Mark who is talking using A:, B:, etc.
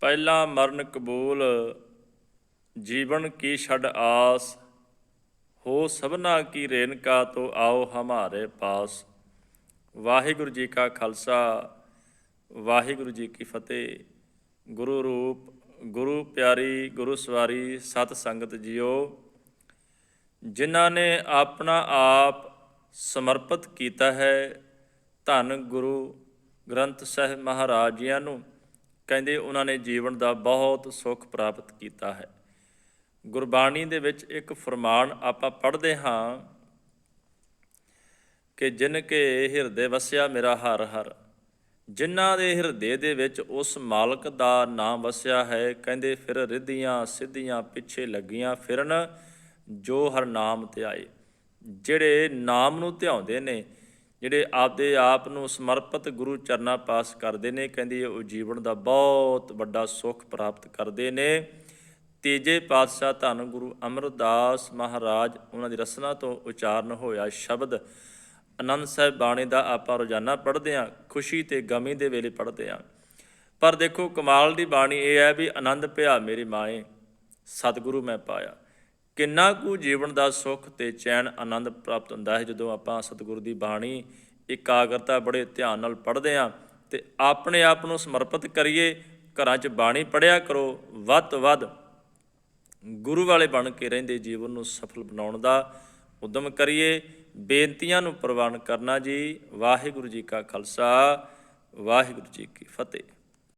A: ਪਹਿਲਾ ਮਰਨ ਕਬੂਲ, ਜੀਵਨ ਕੀ ਛੜ ਆਸ, ਹੋ ਸਭਨਾ ਕੀ ਰੇਨਕਾ ਤੋ ਆਓ ਹਮਾਰੇ ਪਾਸ। ਵਾਹਿਗੁਰੂ ਜੀ ਕਾ ਖਾਲਸਾ, ਵਾਹਿਗੁਰੂ ਜੀ ਕੀ ਫਤਿਹ। ਗੁਰੂ ਰੂਪ, ਗੁਰੂ ਪਿਆਰੀ, ਗੁਰੂ ਸਵਾਰੀ, ਸਤ ਸੰਗਤ ਜੀਓ, ਜਿਨ੍ਹਾਂ ਨੇ ਆਪਣਾ ਆਪ ਸਮਰਪਿਤ ਕੀਤਾ ਹੈ ਧੰਨ ਗੁਰੂ ਗ੍ਰੰਥ ਸਾਹਿਬ ਮਹਾਰਾਜ ਜੀਆਂ ਨੂੰ। ਕਹਿੰਦੇ ਉਹਨਾਂ ਨੇ ਜੀਵਨ ਦਾ ਬਹੁਤ ਸੁੱਖ ਪ੍ਰਾਪਤ ਕੀਤਾ ਹੈ। ਗੁਰਬਾਣੀ ਦੇ ਵਿੱਚ ਇੱਕ ਫਰਮਾਨ ਆਪਾਂ ਪੜ੍ਹਦੇ ਹਾਂ ਕਿ ਜਿਨ ਕੇ ਹਿਰਦੇ ਵਸਿਆ ਮੇਰਾ ਹਰ ਹਰ, ਜਿਨ੍ਹਾਂ ਦੇ ਹਿਰਦੇ ਦੇ ਵਿੱਚ ਉਸ ਮਾਲਕ ਦਾ ਨਾਮ ਵਸਿਆ ਹੈ, ਕਹਿੰਦੇ ਫਿਰ ਰਿੱਧੀਆਂ ਸਿੱਧੀਆਂ ਪਿੱਛੇ ਲੱਗੀਆਂ ਫਿਰਨ ਜੋ ਹਰ ਨਾਮ ਤੇ ਆਏ। ਜਿਹੜੇ ਨਾਮ ਨੂੰ ਧਿਆਉਂਦੇ ਨੇ ਜਿਹੜੇ ਆਪਦੇ ਆਪ ਨੂੰ ਸਮਰਪਿਤ ਗੁਰੂ ਚਰਨਾਂ ਪਾਸ ਕਰਦੇ ਨੇ, ਕਹਿੰਦੀ ਉਹ ਜੀਵਨ ਦਾ ਬਹੁਤ ਵੱਡਾ ਸੁੱਖ ਪ੍ਰਾਪਤ ਕਰਦੇ ਨੇ। ਤੀਜੇ ਪਾਤਸ਼ਾਹ ਧੰਨ ਗੁਰੂ ਅਮਰਦਾਸ ਮਹਾਰਾਜ, ਉਹਨਾਂ ਦੀ ਰਸਨਾ ਤੋਂ ਉਚਾਰਨ ਹੋਇਆ ਸ਼ਬਦ ਆਨੰਦ ਸਾਹਿਬ ਬਾਣੀ ਦਾ ਆਪਾਂ ਰੋਜ਼ਾਨਾ ਪੜ੍ਹਦੇ ਹਾਂ, ਖੁਸ਼ੀ ਤੇ ਗਮੀ ਦੇ ਵੇਲੇ ਪੜ੍ਹਦੇ ਹਾਂ। ਪਰ ਦੇਖੋ, ਕਮਾਲ ਦੀ ਬਾਣੀ ਇਹ ਹੈ ਵੀ ਆਨੰਦ ਭਿਆ ਮੇਰੀ ਮਾਏ, ਸਤਿਗੁਰੂ ਮੈਂ ਪਾਇਆ। ਕਿੰਨਾ ਕੁ ਜੀਵਨ ਦਾ ਸੁੱਖ ਤੇ ਚੈਨ ਆਨੰਦ ਪ੍ਰਾਪਤ ਹੁੰਦਾ ਹੈ? ਜਦੋਂ ਆਪਾਂ ਸਤਿਗੁਰੂ ਦੀ ਬਾਣੀ ਇਕਾਗਰਤਾ ਬੜੇ ਧਿਆਨ ਨਾਲ ਪੜ੍ਹਦੇ ਹਾਂ ਤੇ ਆਪਣੇ ਆਪ ਨੂੰ ਸਮਰਪਿਤ ਕਰੀਏ, ਘਰਾਂ 'ਚ ਬਾਣੀ ਪੜਿਆ ਕਰੋ, ਵੱਧ ਤੋਂ ਵੱਧ ਗੁਰੂ ਵਾਲੇ ਬਣ ਕੇ ਰਹਿੰਦੇ ਜੀਵਨ ਨੂੰ ਸਫਲ ਬਣਾਉਣ ਦਾ ਉਦਮ ਕਰੀਏ। ਬੇਨਤੀਆਂ ਨੂੰ ਪ੍ਰਵਾਨ ਕਰਨਾ ਜੀ। ਵਾਹਿਗੁਰੂ ਜੀ ਕਾ ਖਾਲਸਾ, ਵਾਹਿਗੁਰੂ ਜੀ ਕੀ ਫਤਿਹ।